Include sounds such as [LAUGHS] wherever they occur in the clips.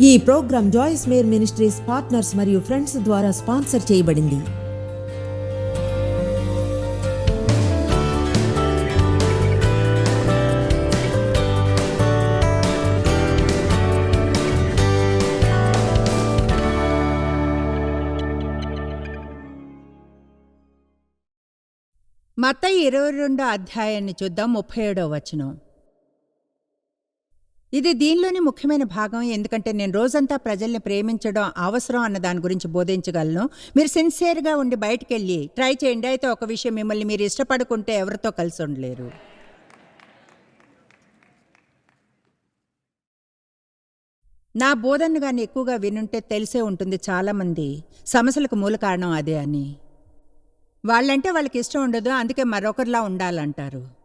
ఈ programme Joyce Meyer ministries partners మరియు friends ద్వారా స్పాన్సర్ చేయబడింది. మత ఇరవై రెండో అధ్యాయాన్ని చూద్దాం ముప్పై ఏడో వచనం. ఇది దీనిలోని ముఖ్యమైన భాగం. ఎందుకంటే నేను రోజంతా ప్రజల్ని ప్రేమించడం అవసరం అన్న దాని గురించి బోధించగలను. మీరు సిన్సియర్గా ఉండి బయటకెళ్ళి వెళ్ళి ట్రై చేయండి. అయితే ఒక విషయం మిమ్మల్ని మీరు ఇష్టపడుకుంటే ఎవరితో కలిసి ఉండలేరు. నా బోధన కానీ ఎక్కువగా వినుంటే తెలిసే ఉంటుంది చాలామంది. సమస్యలకు మూల కారణం అదే అని. వాళ్ళంటే వాళ్ళకి ఇష్టం ఉండదు. అందుకే మరొకరిలా ఉండాలంటారు.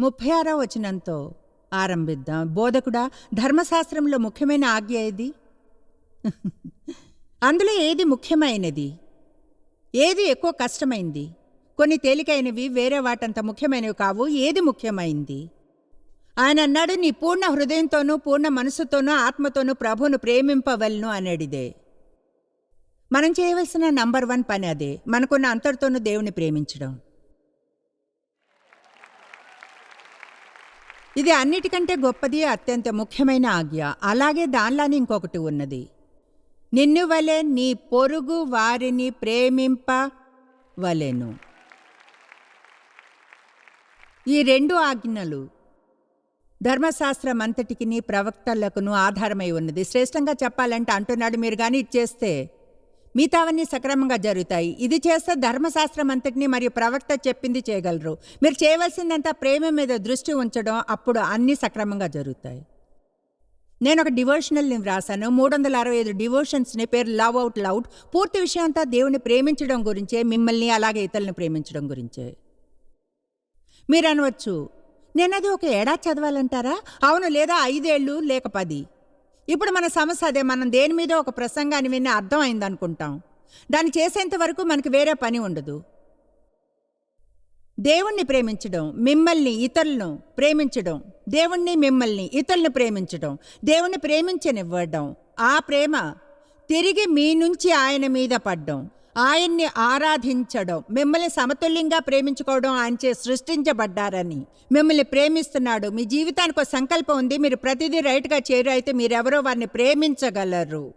ముప్పై ఆరో వచనంతో ఆరంభిద్దాం. బోధకుడా ధర్మశాస్త్రంలో ముఖ్యమైన ఆజ్ఞ ఏది? అందులో ఏది ముఖ్యమైనది? ఏది ఎక్కువ కష్టమైంది? కొన్ని తేలికైనవి వేరే వాటంత ముఖ్యమైనవి కావు. ఏది ముఖ్యమైంది? ఆయన అన్నాడు నీ పూర్ణ హృదయంతోనూ పూర్ణ మనసుతోనూ ఆత్మతోనూ ప్రభువును ప్రేమింపవలను అనేడిదే. మనం చేయవలసిన నంబర్ వన్ పని అదే. మనకున్న అంతటితోనూ దేవుని ప్రేమించడం. ఇది అన్నిటికంటే గొప్పది అత్యంత ముఖ్యమైన ఆజ్ఞ. అలాగే దానిలానే ఇంకొకటి ఉన్నది. నిన్ను వలె నీ పొరుగు వారిని ప్రేమింప వలెను ఈ రెండు ఆజ్ఞలు ధర్మశాస్త్రం అంతటికి ప్రవక్తలకును ఆధారమై ఉన్నది. శ్రేష్టంగా చెప్పాలంటే అంటున్నాడు మీరు కానీ ఇచ్చేస్తే మిగతావన్నీ సక్రమంగా జరుగుతాయి. ఇది చేస్తే ధర్మశాస్త్రం అంతటినీ మరియు ప్రవక్త చెప్పింది చేయగలరు. మీరు చేయవలసిందంతా ప్రేమ మీద దృష్టి ఉంచడం అప్పుడు అన్నీ సక్రమంగా జరుగుతాయి. నేను ఒక డివోషనల్ని వ్రాసాను. మూడు వందల అరవై ఐదు డివోషన్స్ని పేరు లవ్ అవుట్ లౌడ్. పూర్తి విషయం అంతా దేవుని ప్రేమించడం గురించే మిమ్మల్ని అలాగే ఇతరులను ప్రేమించడం గురించే. మీరు అనవచ్చు నేను అది ఒక ఏడాది చదవాలంటారా? అవును లేదా ఐదేళ్ళు లేక పది. ఇప్పుడు మన సమస్య అదే మనం దేని మీద ఒక ప్రసంగాన్ని విని అర్థం అనుకుంటాం దాన్ని చేసేంత వరకు మనకి వేరే పని ఉండదు. దేవుణ్ణి ప్రేమించడం మిమ్మల్ని ఇతరులను ప్రేమించడం దేవుణ్ణి మిమ్మల్ని ఇతరులను ప్రేమించడం దేవుణ్ణి ప్రేమించనివ్వడం ఆ ప్రేమ తిరిగి మీ నుంచి ఆయన మీద పడ్డం ఆయన్ని ఆరాధించడం మిమ్మల్ని సమతుల్యంగా ప్రేమించుకోవడం ఆయనచే సృష్టించబడ్డారని. మిమ్మల్ని ప్రేమిస్తున్నాడు. మీ జీవితానికి ఒక సంకల్పం ఉంది. మీరు ప్రతిదీ రైట్గా చేరు అయితే మీరెవరో వారిని ప్రేమించగలరు.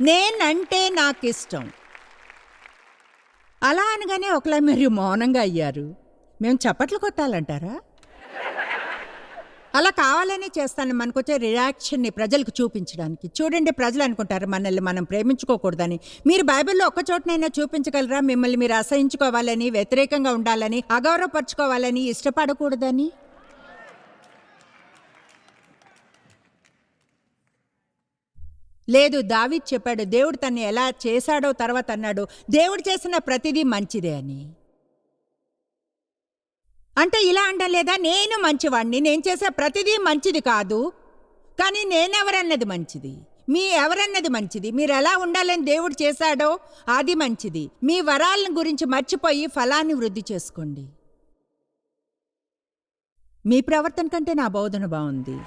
నేనంటే నాకు ఇష్టం అలా అనగానే ఒకలా మీరు మౌనంగా అయ్యారు. మేము చప్పట్లు కొట్టాలంటారా? అలా కావాలనే చేస్తాను. మనకొచ్చే రియాక్షన్ని ప్రజలకు చూపించడానికి. చూడండి ప్రజలు అనుకుంటారు మనల్ని మనం ప్రేమించుకోకూడదని. మీరు బైబిల్లో ఒక్క చోటనైనా చూపించగలరా? మిమ్మల్ని మీరు అసహించుకోవాలని వ్యతిరేకంగా ఉండాలని అగౌరవపరచుకోవాలని ఇష్టపడకూడదని? లేదు దావీద్ చెప్పాడు దేవుడు తన్ని ఎలా చేశాడో తర్వాత అన్నాడు. దేవుడు చేసిన ప్రతిదీ మంచిదే అని. అంటే ఇలా అండం లేదా నేను మంచివాణ్ణి. నేను చేసే ప్రతిదీ మంచిది కాదు. కానీ నేనెవరన్నది మంచిది? మీ ఎవరన్నది మంచిది? మీరు ఎలా ఉండాలని దేవుడు చేశాడో అది మంచిది. మీ వరాలను గురించి మర్చిపోయి ఫలాన్ని వృద్ధి చేసుకోండి. మీ ప్రవర్తన కంటే నా బోధన బాగుంది.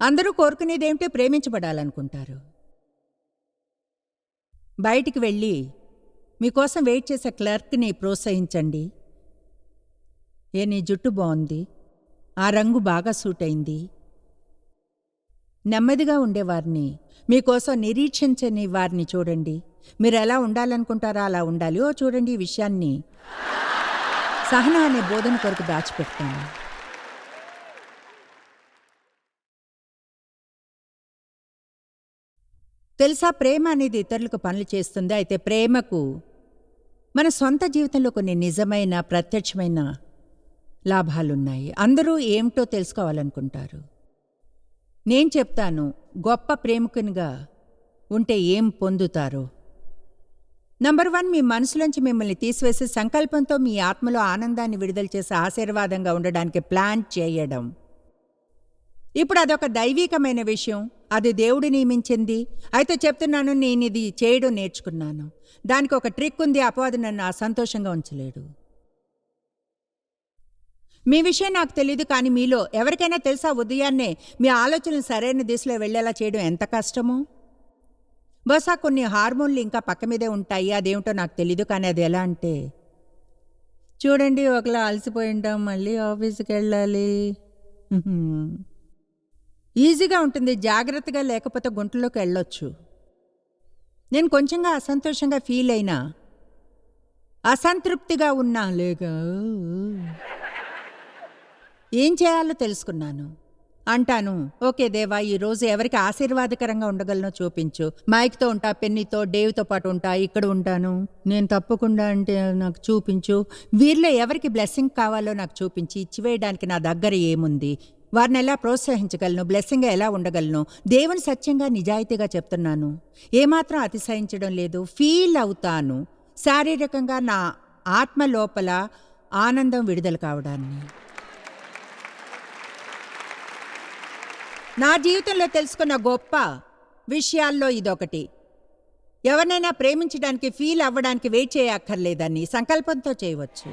అందరూ కోరుకునేదేమిటో ప్రేమించబడాలనుకుంటారు. బయటికి వెళ్ళి మీకోసం వెయిట్ చేసే క్లర్క్ని ప్రోత్సహించండి. ఏ నీ జుట్టు బాగుంది. ఆ రంగు బాగా సూట్ అయింది నెమ్మదిగా ఉండేవారిని మీకోసం నిరీక్షించని వారిని చూడండి. మీరు ఎలా ఉండాలనుకుంటారో అలా ఉండాలి. ఓ చూడండి ఈ విషయాన్ని. సహన అనే బోధన కొరకు దాచిపెడతాను. తెలుసా ప్రేమ అనేది ఇతరులకు పనులు చేస్తుంది. అయితే ప్రేమకు మన సొంత జీవితంలో కొన్ని నిజమైన ప్రత్యక్షమైన లాభాలున్నాయి. అందరూ ఏమిటో తెలుసుకోవాలనుకుంటారు. నేను చెప్తాను గొప్ప ప్రేమికునిగా ఉంటే ఏం పొందుతారో? నంబర్ వన్ మీ మనసులోంచి మిమ్మల్ని తీసివేసి సంకల్పంతో మీ ఆత్మలో ఆనందాన్ని విడుదల చేసే ఆశీర్వాదంగా ఉండడానికి ప్లాన్ చేయడం. ఇప్పుడు అదొక దైవీకమైన విషయం. అది దేవుడు నియమించింది. అయితే చెప్తున్నాను నేను ఇది చేయడం నేర్చుకున్నాను. దానికి ఒక ట్రిక్ ఉంది అపవాది నన్ను అసంతోషంగా ఉంచలేడు. మీ విషయం నాకు తెలియదు కానీ మీలో ఎవరికైనా తెలుసా ఉదయాన్నే మీ ఆలోచనలు సరైన దిశలో వెళ్ళేలా చేయడం ఎంత కష్టమో? బహుశా కొన్ని హార్మోన్లు ఇంకా పక్క మీదే ఉంటాయి అదేమిటో నాకు తెలీదు కానీ అది ఎలా అంటే చూడండి ఒకలా అలసిపోయి మళ్ళీ ఆఫీస్కి వెళ్ళాలి. ఈజీగా ఉంటుంది జాగ్రత్తగా లేకపోతే గుంటలోకి వెళ్ళొచ్చు. నేను కొంచెంగా అసంతోషంగా ఫీల్ అయినా అసంతృప్తిగా ఉన్నా లేగా? ఏం చేయాలో తెలుసుకున్నాను. అంటాను ఓకే దేవా ఈరోజు ఎవరికి ఆశీర్వాదకరంగా ఉండగలనో చూపించు. మైక్తో ఉంటా పెన్నితో డేవ్తో పాటు ఉంటా ఇక్కడ ఉంటాను. నేను తప్పకుండా అంటే నాకు చూపించు. వీరిలో ఎవరికి బ్లెస్సింగ్ కావాలో నాకు చూపించి ఇచ్చివేయడానికి నా దగ్గర ఏముంది? వారిని ఎలా ప్రోత్సహించగలను బ్లెస్సింగ్గా ఎలా ఉండగలను? దేవుని సత్యంగా నిజాయితీగా చెప్తున్నాను. ఏమాత్రం అతిశయించడం లేదు. ఫీల్ అవుతాను. శారీరకంగా నా ఆత్మ లోపల ఆనందం విడుదల కావడాన్ని. నా జీవితంలో తెలుసుకున్న గొప్ప విషయాల్లో ఇదొకటి. ఎవరినైనా ప్రేమించడానికి ఫీల్ అవ్వడానికి వెయిట్ చేయక్కర్లేదని సంకల్పంతో చేయవచ్చు.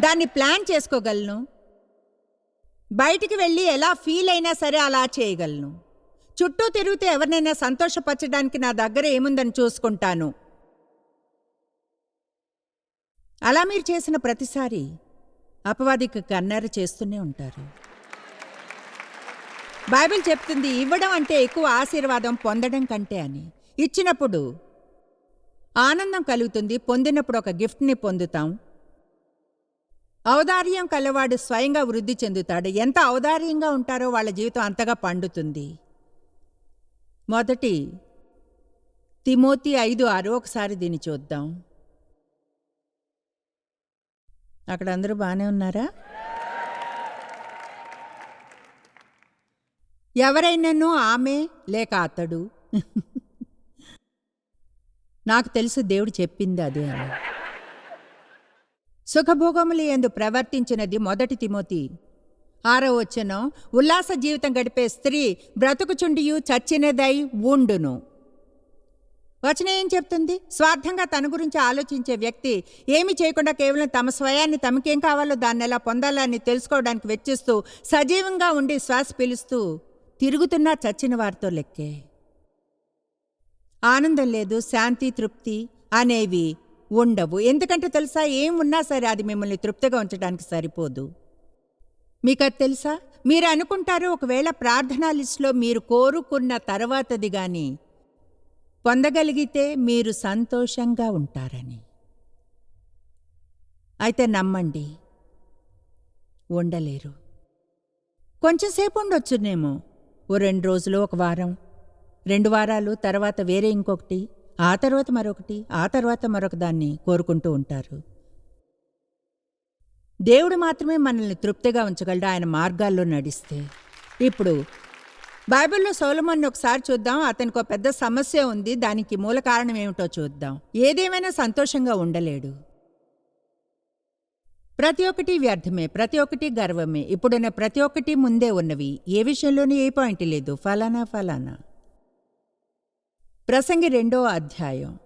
దాన్ని ప్లాన్ చేసుకోగలను. బయటికి వెళ్ళి ఎలా ఫీల్ అయినా సరే అలా చేయగలను. చుట్టూ తిరిగితే ఎవరినైనా సంతోషపరచడానికి నా దగ్గర ఏముందని చూసుకుంటాను. అలా మీరు చేసిన ప్రతిసారి అపవాదికి కన్నెర చేస్తూనే ఉంటారు. బైబిల్ చెప్తుంది ఇవ్వడం అంటే ఎక్కువ ఆశీర్వాదం పొందడం కంటే అని. ఇచ్చినప్పుడు ఆనందం కలుగుతుంది పొందినప్పుడు ఒక గిఫ్ట్ని పొందుతాం. ఔదార్యం కలవాడు స్వయంగా వృద్ధి చెందుతాడు. ఎంత ఔదార్యంగా ఉంటారో వాళ్ళ జీవితం అంతగా పండుతుంది. మొదటి తిమోతి ఐదు ఆరు ఒకసారి దీన్ని చూద్దాం. అక్కడ అందరూ బాగానే ఉన్నారా? ఎవరైనాను ఆమె లేక అతడు. నాకు తెలుసు దేవుడు చెప్పింది అదే అని. సుఖభోగములయందు ప్రవర్తించినది మొదటి తిమోతి. ఆరో వచ్చనం ఉల్లాస జీవితం గడిపే స్త్రీ బ్రతుకుచుండియు చచ్చినదై ఉండును. వచనం ఏం చెప్తుంది? స్వార్థంగా తన గురించి ఆలోచించే వ్యక్తి ఏమి చేయకుండా కేవలం తమ స్వయాన్ని తమకేం కావాలో దాన్ని ఎలా పొందాలని తెలుసుకోవడానికి వెచ్చిస్తూ సజీవంగా ఉండి శ్వాస పిలుస్తూ తిరుగుతున్నా చచ్చిన వారితో లెక్కే. ఆనందం లేదు శాంతి తృప్తి అనేవి ఉండవు. ఎందుకంటే తెలుసా ఏం ఉన్నా సరే అది మిమ్మల్ని తృప్తిగా ఉంచడానికి సరిపోదు. మీకు అది తెలుసా? మీరు అనుకుంటారు ఒకవేళ ప్రార్థనా లిస్టులో మీరు కోరుకున్న తర్వాతది కానీ పొందగలిగితే మీరు సంతోషంగా ఉంటారని. అయితే నమ్మండి ఉండలేరు. కొంచెంసేపు ఉండొచ్చునేమో. ఓ రెండు రోజులు ఒక వారం రెండు వారాలు తర్వాత వేరే ఇంకొకటి. ఆ తర్వాత మరొకటి ఆ తర్వాత మరొక దాన్ని కోరుకుంటూ ఉంటారు. దేవుడు మాత్రమే మనల్ని తృప్తిగా ఉంచగలడు ఆయన మార్గాల్లో నడిస్తే. ఇప్పుడు బైబిల్లో సోలమన్ ఒకసారి చూద్దాం అతనికి ఒక పెద్ద సమస్య ఉంది దానికి మూల కారణం ఏమిటో చూద్దాం. ఏదేమైనా సంతోషంగా ఉండలేడు. ప్రతి ఒక్కటి వ్యర్థమే ప్రతి ఒక్కటి గర్వమే ఇప్పుడున్న ప్రతి ఒక్కటి ముందే ఉన్నవి. ఏ విషయంలోనూ ఏ పాయింట్ లేదు. ఫలానా ఫలానా. ప్రసంగి రెండో అధ్యాయం.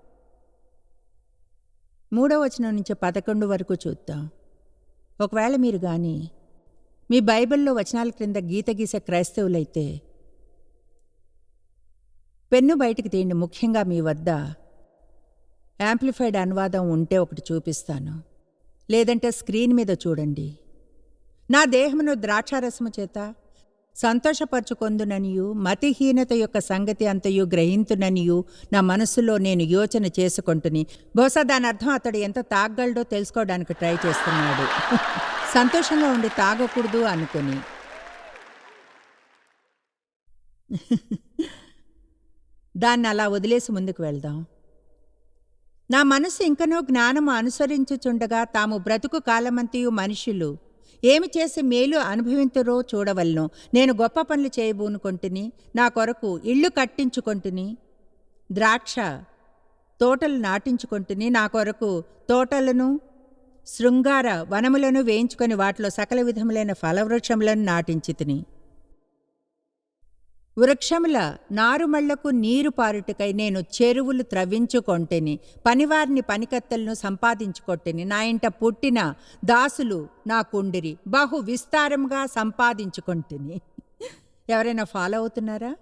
మూడో వచనం నుంచి పదకొండు వరకు చూద్దాం. ఒకవేళ మీరు కానీ మీ బైబిల్లో వచనాల క్రింద గీత గీసే క్రైస్తవులైతే పెన్ను బయటికి తీయండి ముఖ్యంగా మీ వద్ద యాంప్లిఫైడ్ అనువాదం ఉంటే ఒకటి చూపిస్తాను. లేదంటే స్క్రీన్ మీద చూడండి. నా దేహమును ద్రాక్షారసము చేత సంతోషపరచుకొందుననియు మతిహీనత యొక్క సంగతి అంతయు గ్రహింతుననియు నా మనస్సులో నేను యోచన చేసుకుంటుని. బహుశా దాని అర్థం అతడు ఎంత తాగలడో తెలుసుకోవడానికి ట్రై చేస్తున్నాడు. [LAUGHS] సంతోషంగా ఉండి తాగకూడదు అనుకుని. [LAUGHS] దాన్ని అలా వదిలేసి ముందుకు వెళ్దాం. నా మనసు ఇంకనో జ్ఞానము అనుసరించుచుండగా తాము బ్రతుకు కాలమంతయు మనుషులు ఏమి చేసి మేలు అనుభవింతురో చూడవలను. నేను గొప్ప పనులు చేయబూనుకొంటిని. నా కొరకు ఇళ్ళు కట్టించుకొంటిని. ద్రాక్ష తోటలు నాటించుకొంటిని. నా కొరకు తోటలను శృంగార వనములను వేయించుకొని వాటిలో సకల విధములైన ఫలవృక్షములను నాటించితిని. వృక్షముల నారుమళ్ళకు నీరు పారుటకై నేను చెరువులు త్రవ్వించుకొంటిని పనివారిని పనికత్తలను సంపాదించుకొట్టిని నా ఇంట పుట్టిన దాసులు నాకుండిరి బహు విస్తారంగా సంపాదించుకొంటిని. ఎవరైనా ఫాలో అవుతున్నారా?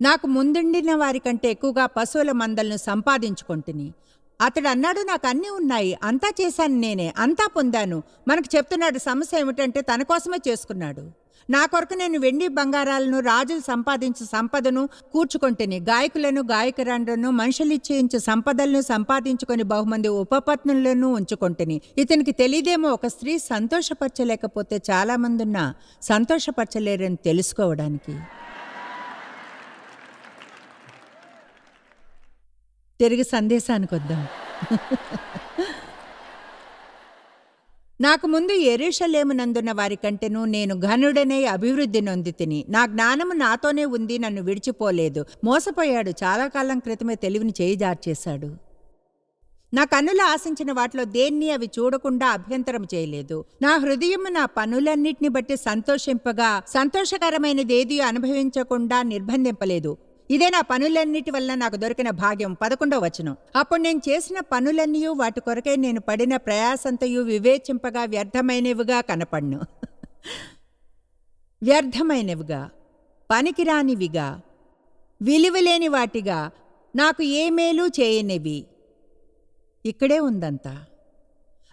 నాకు ముందుండిన వారికంటే ఎక్కువగా పశువుల మందలను సంపాదించుకొంటిని. అతడు అన్నాడు నాకు అన్నీ ఉన్నాయి అంతా చేశాను నేనే అంతా పొందాను. మనకు చెప్తున్నాడు సమస్య ఏమిటంటే తన కోసమే చేసుకున్నాడు. నా కొరకు నేను వెండి బంగారాలను రాజులు సంపాదించు సంపదను కూర్చుకొంటిని. గాయకులను గాయకురాండ్రను మనుషులిచ్చేయించు సంపదలను సంపాదించుకొని బహుమంది ఉపపత్నులను ఉంచుకొంటిని. ఇతనికి తెలియదేమో ఒక స్త్రీ సంతోషపరచలేకపోతే చాలామంది ఉన్నా సంతోషపరచలేరని తెలుసుకోవడానికి. తిరిగి సందేశానికి వద్దాం నాకు ముందు ఎరుషలేమునందున్న వారికంటేను నేను ఘనుడనే అభివృద్ధి నొంది తిని నా జ్ఞానము నాతోనే ఉంది నన్ను విడిచిపోలేదు. మోసపోయాడు చాలా కాలం క్రితమే తెలివిని చేయిజార్చేశాడు నా కన్నులు ఆశించిన వాటిలో దేన్ని అవి చూడకుండా అభ్యంతరం చేయలేదు. నా హృదయము నా పనులన్నిటిని బట్టి సంతోషింపగా సంతోషకరమైనది ఏది అనుభవించకుండా నిర్బంధింపలేదు. ఇదే నా పనులన్నిటి వల్ల నాకు దొరికిన భాగ్యం పదకొండో వచనం. అప్పుడు నేను చేసిన పనులన్నీ వాటి కొరకై నేను పడిన ప్రయాసంతయు వివేచింపగా వ్యర్థమైనవిగా కనపడ్ను. [LAUGHS] వ్యర్థమైనవిగా పనికిరానివిగా విలువలేని వాటిగా నాకు ఏ మేలు చేయనివి. ఇక్కడే ఉందంతా.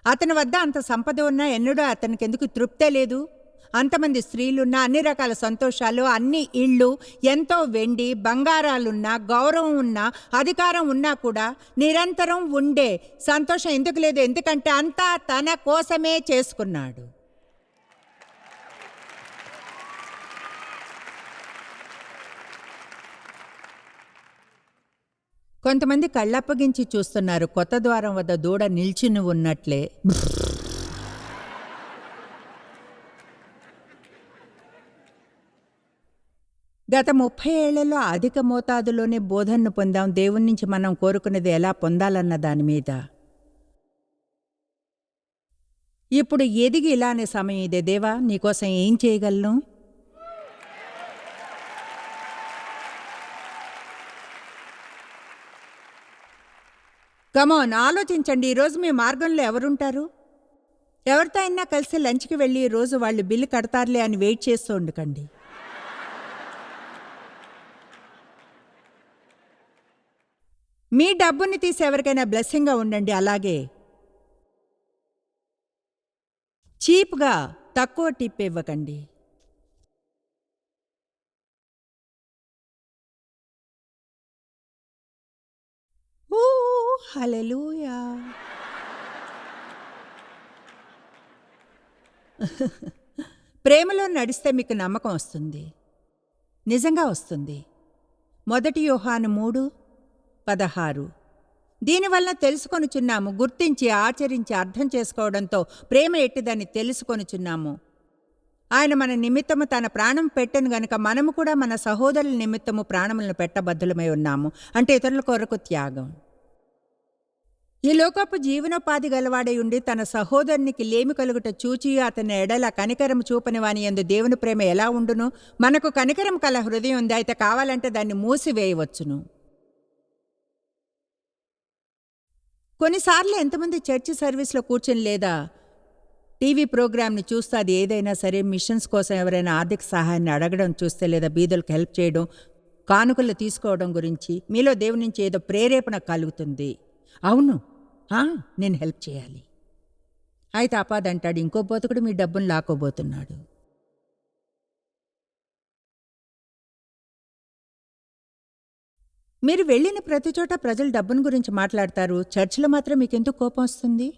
అతని వద్ద అంత సంపద ఉన్నా ఎన్నడూ అతనికి ఎందుకు తృప్తే లేదు? అంతమంది స్త్రీలున్నా అన్ని రకాల సంతోషాలు అన్ని ఇళ్ళు ఎంతో వెండి బంగారాలున్నా గౌరవం ఉన్నా అధికారం ఉన్నా కూడా నిరంతరం ఉండే సంతోషం ఎందుకు లేదు? ఎందుకంటే అంతా తన కోసమే చేసుకున్నాడు. కొంతమంది కళ్ళప్పగించి చూస్తున్నారు కొత్త ద్వారం వద్ద దూడ నిల్చుని ఉన్నట్లే. గత ముప్పై ఏళ్ళలో అధిక మోతాదులోనే బోధనను పొందాం. దేవుని నుంచి మనం కోరుకునేది ఎలా పొందాలన్న దాని మీద. ఇప్పుడు ఎదిగి ఇలానే సమయం ఇదే. దేవా నీకోసం ఏం చేయగలను? కమోన్ ఆలోచించండి. ఈరోజు మీ మార్గంలో ఎవరుంటారు? ఎవరితో అయినా కలిసి లంచ్కి వెళ్ళి ఈరోజు రోజు వాళ్ళు బిల్లు కడతారులే అని వెయిట్ చేస్తూ ఉండకండి. మీ డబ్బుని తీసి ఎవరికైనా బ్లెస్సింగ్గా ఉండండి అలాగే. చీప్గా తక్కువ టిప్ ఇవ్వకండి. ఊ హల్లెలూయా. ప్రేమలో నడిస్తే మీకు నమ్మకం వస్తుంది. నిజంగా వస్తుంది. మొదటి యోహాను మూడు పదహారు. దీనివల్ల తెలుసుకొనుచున్నాము గుర్తించి ఆచరించి అర్థం చేసుకోవడంతో ప్రేమ ఎట్టిదని తెలుసుకొనుచున్నాము. ఆయన మన నిమిత్తము తన ప్రాణం పెట్టను గనుక మనము కూడా మన సహోదరుల నిమిత్తము ప్రాణములను పెట్టబద్ధులమై ఉన్నాము. అంటే ఇతరుల కొరకు త్యాగం. ఈ లోకపు జీవనోపాధి గలవాడై ఉండి తన సహోదరునికి లేమి కలుగుట చూచి అతని ఎడల కనికరం చూపని వాని ఎందు దేవుని ప్రేమ ఎలా ఉండును? మనకు కనికరం కల హృదయం ఉంది అయితే కావాలంటే దాన్ని మూసివేయవచ్చును. కొన్నిసార్లు ఎంతమంది చర్చి సర్వీస్లో కూర్చొని లేదా టీవీ ప్రోగ్రామ్ని చూస్తే అది ఏదైనా సరే మిషన్స్ కోసం ఎవరైనా ఆర్థిక సహాయాన్ని అడగడం చూస్తే లేదా బీదలకు హెల్ప్ చేయడం కానుకలు తీసుకోవడం గురించి మీలో దేవుని నుంచి ఏదో ప్రేరేపణ కలుగుతుంది. అవును. నేను హెల్ప్ చేయాలి. అయితే అపాదంటాడు ఇంకో బోతకుడు మీ డబ్బును లాక్కోబోతున్నాడు. మీరు వెళ్ళిన ప్రతి చోట ప్రజలు డబ్బును గురించి మాట్లాడతారు. చర్చిలో మాత్రం మీకెందుకు కోపం వస్తుంది?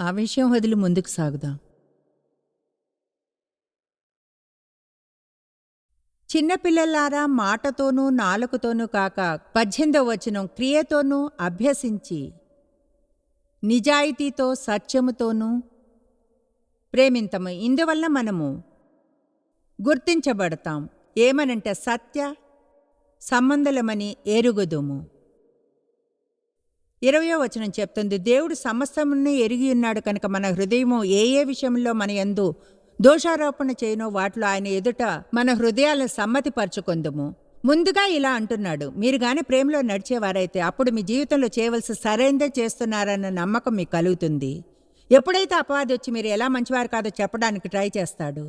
ఆ విషయం వదిలి ముందుకు సాగుదాం. చిన్నపిల్లలారా మాటతోనూ నాలుకతోనూ కాక పద్దెనిమిదవ వచనం క్రియతోనూ అభ్యసించి నిజాయితీతో సత్యముతోనూ ప్రేమింతము. ఇందువల్ల మనము గుర్తించబడతాం. ఏమనంటే సత్య సంబంధులమని ఎరుగుదుము. ఇరవయో వచనం చెప్తుంది. దేవుడు సమస్తమును ఎరిగి ఉన్నాడు కనుక మన హృదయము ఏ ఏ విషయంలో మన యందు దోషారోపణ చేయనో వాటిలో ఆయన ఎదుట మన హృదయాలను సమ్మతిపరచుకుందుము. ముందుగా ఇలా అంటున్నాడు. మీరు గాని ప్రేమలో నడిచేవారైతే అప్పుడు మీ జీవితంలో చేయవలసి సరైందే చేస్తున్నారన్న నమ్మకం మీకు కలుగుతుంది. ఎప్పుడైతే అపవాది వచ్చి మీరు ఎలా మంచివారు కాదో చెప్పడానికి ట్రై చేస్తాడు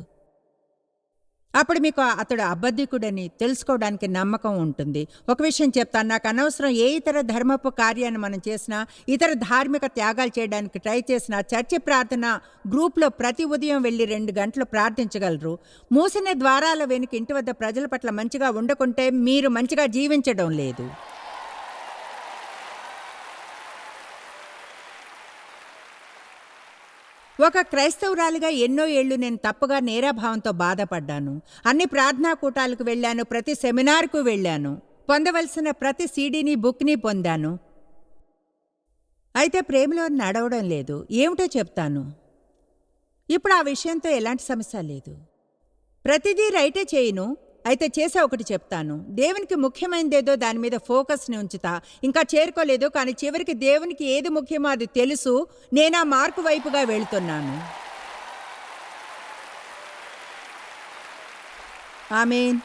అప్పుడు మీకు అతడు అబద్ధికుడని తెలుసుకోవడానికి నమ్మకం ఉంటుంది. ఒక విషయం చెప్తాను నాకు అనవసరం ఏ ఇతర ధర్మపు కార్యాన్ని మనం చేసినా ఇతర ధార్మిక త్యాగాలు చేయడానికి ట్రై చేసినా చర్చి ప్రార్థన గ్రూప్లో ప్రతి ఉదయం వెళ్ళి రెండు గంటలు ప్రార్థించగలరు. మూసిన ద్వారాల వెనుక ఇంటి వద్ద ప్రజల పట్ల మంచిగా ఉండకుంటే మీరు మంచిగా జీవించడం లేదు. ఒక క్రైస్తవురాలిగా ఎన్నో ఏళ్ళు నేను తప్పుగా నేరాభావంతో బాధపడ్డాను. అన్ని ప్రార్థనా కూటాలకు వెళ్ళాను ప్రతి సెమినార్కు వెళ్ళాను. పొందవలసిన ప్రతి సీడీని బుక్ని పొందాను. అయితే ప్రేమలో నడవడం లేదు. ఏమిటో చెప్తాను. ఇప్పుడు ఆ విషయంతో ఎలాంటి సమస్య లేదు. ప్రతిదీ రైటే చేయను. అయితే చేసే ఒకటి చెప్తాను. దేవునికి ముఖ్యమైనదేదో దాని మీద ఫోకస్ని ఉంచుతా. ఇంకా చేరుకోలేదు కానీ చివరికి దేవునికి ఏది ముఖ్యమో అది తెలుసు. నేను ఆ మార్కు వైపుగా వెళ్తున్నాను. ఆమెన్.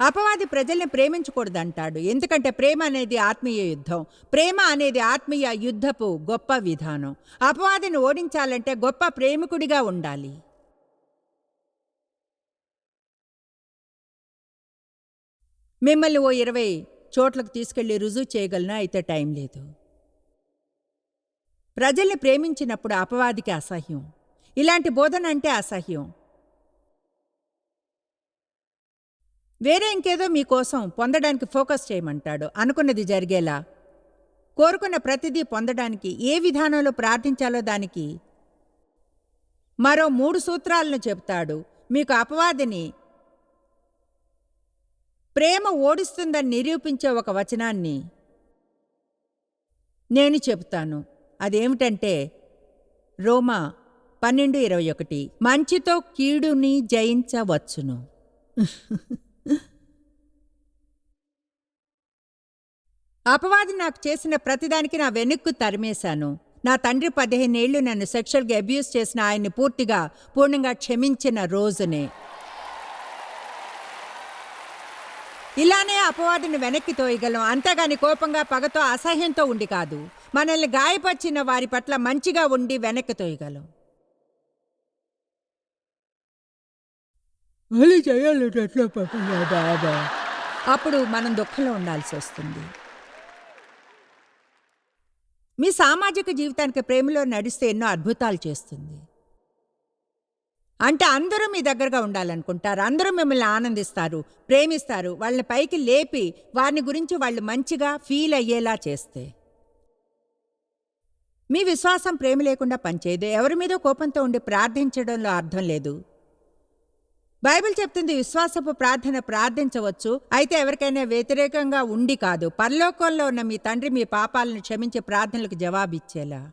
అపవాది ప్రజల్ని ప్రేమించకూడదంటాడు. ఎందుకంటే ప్రేమ అనేది ఆత్మీయ యుద్ధం. ప్రేమ అనేది ఆత్మీయ యుద్ధపు గొప్ప విధానం. అపవాదిని ఓడించాలంటే గొప్ప ప్రేమికుడిగా ఉండాలి. మిమ్మల్ని ఓ ఇరవై చోట్లకు తీసుకెళ్ళి రుజువు చేయగలనా? అయితే టైం లేదు. ప్రజల్ని ప్రేమించినప్పుడు అపవాదికి అసహ్యం. ఇలాంటి బోధన అంటే అసహ్యం. వేరే ఇంకేదో మీకోసం పొందడానికి ఫోకస్ చేయమంటాడు. అనుకున్నది జరిగేలా? కోరుకున్న ప్రతిదీ పొందడానికి ఏ విధానంలో ప్రార్థించాలో దానికి మరో మూడు సూత్రాలను చెప్తాడు మీకు అపవాదిని ప్రేమ ఓడిస్తుందని నిరూపించే ఒక వచనాన్ని నేను చెబుతాను. అదేమిటంటే రోమా పన్నెండు ఇరవై ఒకటి మంచితో కీడుని జయించవచ్చును. అపవాది నాకు చేసిన ప్రతిదానికి నా వెనుక్కు తరిమేశాను. నా తండ్రి పదిహేనేళ్ళు నన్ను సెక్షువల్గా అబ్యూస్ చేసిన ఆయన్ని పూర్తిగా పూర్ణంగా క్షమించిన రోజునే. ఇలానే అపవాదిని వెనక్కి తోయగలం. అంతేగాని కోపంగా పగతో అసహ్యంతో ఉండి కాదు. మనల్ని గాయపరిచిన వారి పట్ల మంచిగా ఉండి వెనక్కి తోయగలం. చేయాలంటే ఎట్లా బాబా. అప్పుడు మనం దుఃఖంలో ఉండాల్సి వస్తుంది. మీ సామాజిక జీవితానికి ప్రేమలో నడిస్తే ఎన్నో అద్భుతాలు చేస్తుంది. అంటే అందరూ మీ దగ్గరగా ఉండాలనుకుంటారు. అందరూ మిమ్మల్ని ఆనందిస్తారు ప్రేమిస్తారు. వాళ్ళని పైకి లేపి వారిని గురించి వాళ్ళు మంచిగా ఫీల్ అయ్యేలా చేస్తే. మీ విశ్వాసం ప్రేమ లేకుండా పనిచేయదు. ఎవరి మీద కోపంతో ఉండి ప్రార్థించడంలో అర్థం లేదు. బైబిల్ చెప్తుంది విశ్వాసపు ప్రార్థన ప్రార్థించవచ్చు. అయితే ఎవరికైనా వ్యతిరేకంగా ఉండి కాదు. పరలోకంలో ఉన్న మీ తండ్రి మీ పాపాలను క్షమించే ప్రార్థనలకు జవాబిచ్చేలా.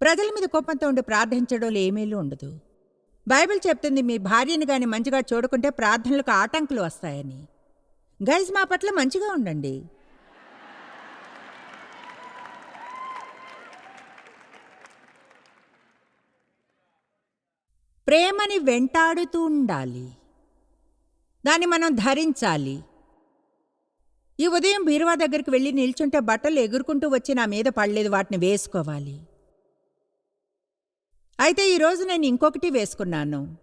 ప్రజల మీద కోపంతో ఉండి ప్రార్థించడంలో ఏమీలు ఉండదు. బైబిల్ చెప్తుంది మీ భార్యని గాని మంచిగా చూడకుంటే ప్రార్థనలకు ఆటంకులు వస్తాయని. గైజ్ మా పట్ల మంచిగా ఉండండి. ప్రేమని వెంటాడుతూ ఉండాలి. దాన్ని మనం ధరించాలి. ఈ ఉదయం బీరువా దగ్గరికి వెళ్ళి నిల్చుంటే బట్టలు ఎగురుకుంటూ వచ్చి నా మీద పడలేదు వాటిని వేసుకోవాలి. అయితే ఈరోజు నేను ఇంకొకటి వేసుకున్నాను.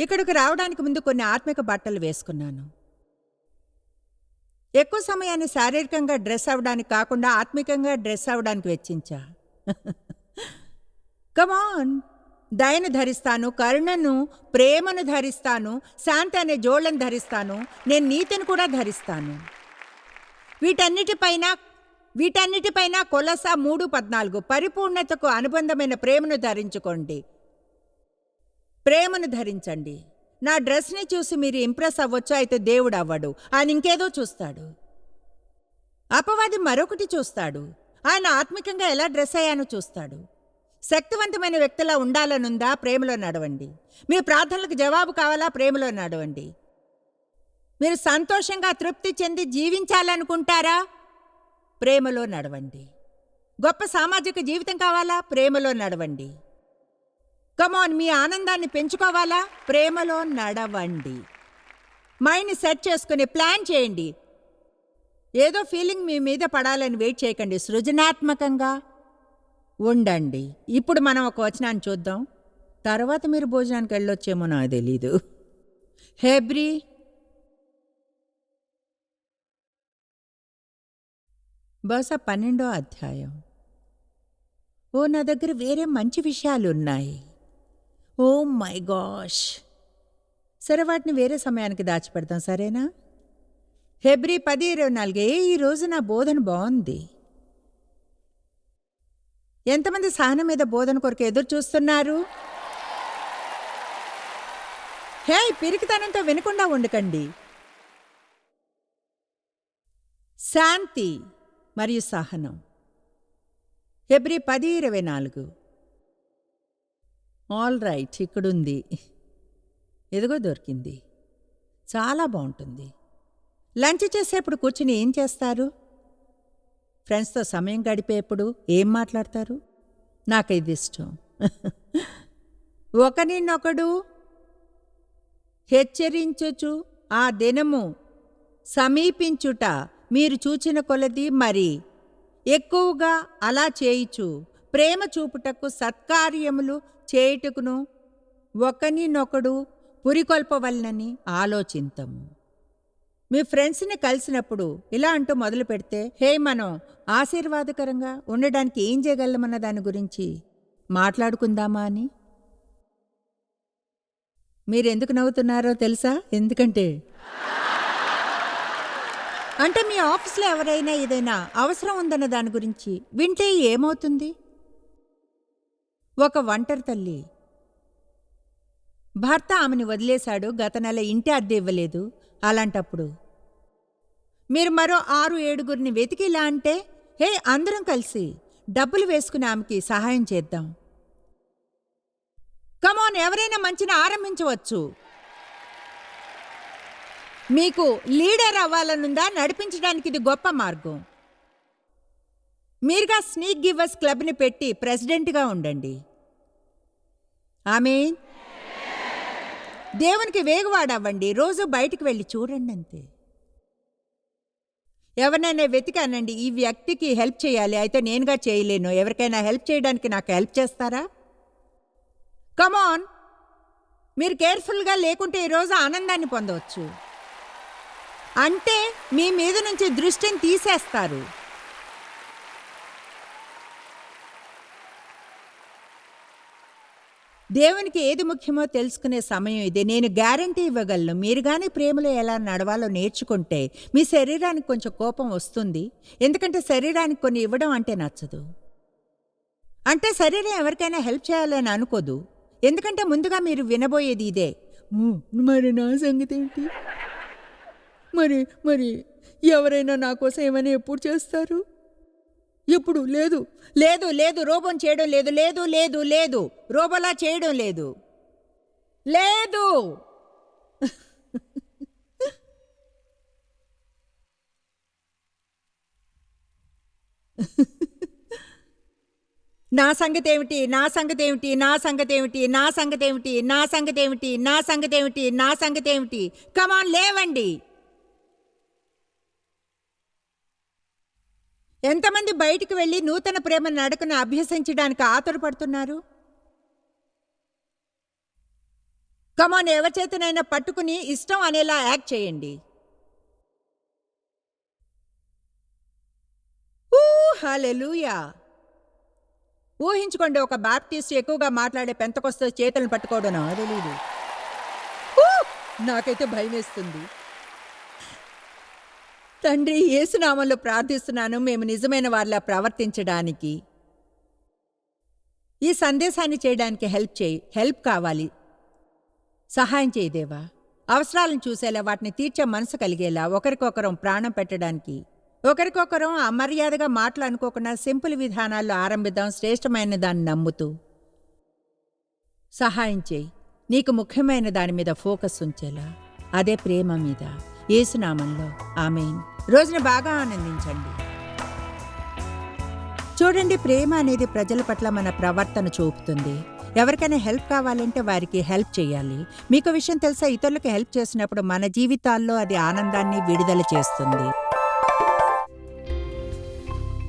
ఇక్కడికి రావడానికి ముందు కొన్ని ఆత్మిక బట్టలు వేసుకున్నాను. ఎక్కువ సమయాన్ని శారీరకంగా డ్రెస్ అవ్వడానికి కాకుండా ఆత్మికంగా డ్రెస్ అవ్వడానికి వెచ్చించా. [LAUGHS] కమాన్ దయను ధరిస్తాను కరుణను ప్రేమను ధరిస్తాను శాంతి అనే జోళ్ళను ధరిస్తాను నేను నీతిని కూడా ధరిస్తాను. వీటన్నిటిపైన వీటన్నిటిపైన కొలస మూడు పద్నాలుగు పరిపూర్ణతకు అనుబంధమైన ప్రేమను ధరించుకోండి. ప్రేమను ధరించండి. నా డ్రెస్ని చూసి మీరు ఇంప్రెస్ అవ్వచ్చు అయితే దేవుడు అవ్వడు. ఆయన ఇంకేదో చూస్తాడు. అపవాది మరొకటి చూస్తాడు. ఆయన ఆత్మికంగా ఎలా డ్రెస్ అయ్యానో చూస్తాడు. శక్తివంతమైన వ్యక్తిలా ఉండాలనుందా ప్రేమలో నడవండి. మీ ప్రార్థనలకు జవాబు కావాలా ప్రేమలో నడవండి. మీరు సంతోషంగా తృప్తి చెంది జీవించాలనుకుంటారా? ప్రేమలో నడవండి. గొప్ప సామాజిక జీవితం కావాలా? ప్రేమలో నడవండి. కమోన్ మీ ఆనందాన్ని పెంచుకోవాలా? ప్రేమలో నడవండి. మైండ్ సెట్ చేసుకుని ప్లాన్ చేయండి. ఏదో ఫీలింగ్ మీ మీద పడాలని వెయిట్ చేయకండి. సృజనాత్మకంగా ఉండండి. ఇప్పుడు మనం ఒక వచనాన్ని చూద్దాం. తర్వాత మీరు భోజనానికి వెళ్ళొచ్చేమో నాకు తెలీదు. హెబ్రి బహుశా పన్నెండో అధ్యాయం. ఓ నా దగ్గర వేరే మంచి విషయాలు ఉన్నాయి ఓ మై గాష్. సరే వాటిని వేరే సమయానికి దాచిపెడతాం సరేనా? ఫిబ్రి పది ఇరవై నాలుగు ఏ ఈ రోజు నా బోధన బాగుంది. ఎంతమంది సహనం మీద బోధన కొరకు ఎదురు చూస్తున్నారు? హే పిరికితనంతో వినకుండా ఉండకండి. శాంతి. మరియు సహనం. ఎబ్రి పది ఇరవై నాలుగు. ఆల్ రైట్ ఇక్కడుంది. ఎదుగో దొరికింది. చాలా బాగుంటుంది. లంచ్ చేసేప్పుడు కూర్చుని ఏం చేస్తారు? ఫ్రెండ్స్తో సమయం గడిపేప్పుడు ఏం మాట్లాడతారు? నాకు ఇది ఇష్టం. ఒకరినొకడు హెచ్చరించుచు ఆ దినము సమీపించుట మీరు చూచిన కొలది మరి. ఎక్కువగా అలా చేయుచు ప్రేమ చూపుటకు సత్కార్యములు చేయుటకును ఒకనినొకడు పురికొల్పవలనని ఆలోచింతము. మీ ఫ్రెండ్స్ని కలిసినప్పుడు ఇలా అంటూ మొదలు పెడితే హే మనం ఆశీర్వాదకరంగా ఉండడానికి ఏం చేయగలమన్న దాని గురించి మాట్లాడుకుందామా అని? మీరెందుకు నవ్వుతున్నారో తెలుసా? ఎందుకంటే అంటే మీ ఆఫీస్లో ఎవరైనా ఏదైనా అవసరం ఉందన్న దాని గురించి వింటే ఏమవుతుంది? ఒక ఒంటరి తల్లి. భర్త ఆమెని వదిలేశాడు గత నెల ఇంటి అద్దె ఇవ్వలేదు అలాంటప్పుడు. మీరు మరో ఆరు ఏడుగురిని వెతికి ఇలా అంటే హే అందరం కలిసి డబ్బులు వేసుకుని ఆమెకి సహాయం చేద్దాం. కమోన్ ఎవరైనా మంచిని ఆరంభించవచ్చు. మీకు లీడర్ అవ్వాలనుందా? నడిపించడానికి ఇది గొప్ప మార్గం. మీరుగా స్నీక్ గివర్స్ క్లబ్ని పెట్టి ప్రెసిడెంట్గా ఉండండి. ఆమె దేవునికి వేగవాడవ్వండి. రోజు బయటికి వెళ్ళి చూడండి అంతే. ఎవరినైనా వెతికానండి ఈ వ్యక్తికి హెల్ప్ చేయాలి. అయితే నేనుగా చేయలేను. ఎవరికైనా హెల్ప్ చేయడానికి నాకు హెల్ప్ చేస్తారా? కమాన్ మీరు కేర్ఫుల్గా లేకుంటే ఈరోజు ఆనందాన్ని పొందవచ్చు. అంటే మీ మీద నుంచి దృష్టిని తీసేస్తారు. దేవునికి ఏది ముఖ్యమో తెలుసుకునే సమయం ఇది. నేను గ్యారంటీ ఇవ్వగలను. మీరు కానీ ప్రేమలో ఎలా నడవాలో నేర్చుకుంటే మీ శరీరానికి కొంచెం కోపం వస్తుంది. ఎందుకంటే శరీరానికి కొన్ని ఇవ్వడం అంటే నచ్చదు. అంటే శరీరం ఎవరికైనా హెల్ప్ చేయాలని అనుకోదు. ఎందుకంటే ముందుగా మీరు వినబోయేది ఇదే. మరి నా సంగతి ఏంటి? మరి మరి ఎవరైనా నా కోసం ఏమైనా ఎప్పుడు చేస్తారు? ఎప్పుడు? లేదు. లేదు లేదు. రోబోని చేయడం లేదు. లేదు లేదు లేదు. రోబోలా చేయడం లేదు. లేదు. నా సంగతి ఏమిటి నా సంగతి ఏమిటి నా సంగతి ఏమిటి నా సంగతి ఏమిటి నా సంగతి ఏమిటి నా సంగతి ఏమిటి నా సంగతి ఏమిటి కమాన్ లేవండి. ఎంతమంది బయటికి వెళ్ళి నూతన ప్రేమ నడకను అభ్యసించడానికి ఆతురపడుతున్నారు? కమాన్ ఎవరి చేతనైనా పట్టుకుని ఇష్టం అనేలా యాక్ట్ చేయండి. ఊ, ఊహించుకోండి ఒక బాప్టిస్ట్ ఎక్కువగా మాట్లాడే పెంతకొస్తే చేతులను పట్టుకోవడం తెలియదు నాకైతే భయం వేస్తుంది తండ్రి యేసునామంలో ప్రార్థిస్తున్నాను మేము నిజమైన వారిలా ప్రవర్తించడానికి. ఈ సందేశాన్ని చేయడానికి హెల్ప్ చేయి హెల్ప్ కావాలి. సహాయం చేయదేవా అవసరాలను చూసేలా వాటిని తీర్చే మనసు కలిగేలా ఒకరికొకరం ప్రాణం పెట్టడానికి. ఒకరికొకరం అమర్యాదగా మాటలు అనుకోకుండా సింపుల్ విధానాల్లో ఆరంభిద్దాం శ్రేష్టమైన దాన్ని నమ్ముతూ. సహాయం చేయి. నీకు ముఖ్యమైన దాని మీద ఫోకస్ ఉంచేలా అదే ప్రేమ మీద. ఏసునామంలో. ఆమెన్. రోజున బాగా ఆనందించండి. చూడండి ప్రేమ అనేది ప్రజల పట్ల మన ప్రవర్తన చూపుతుంది. ఎవరికైనా హెల్ప్ కావాలంటే వారికి హెల్ప్ చేయాలి. మీకు విషయం తెలుసా? ఇతరులకు హెల్ప్ చేసినప్పుడు మన జీవితాల్లో అది ఆనందాన్ని విడుదల చేస్తుంది.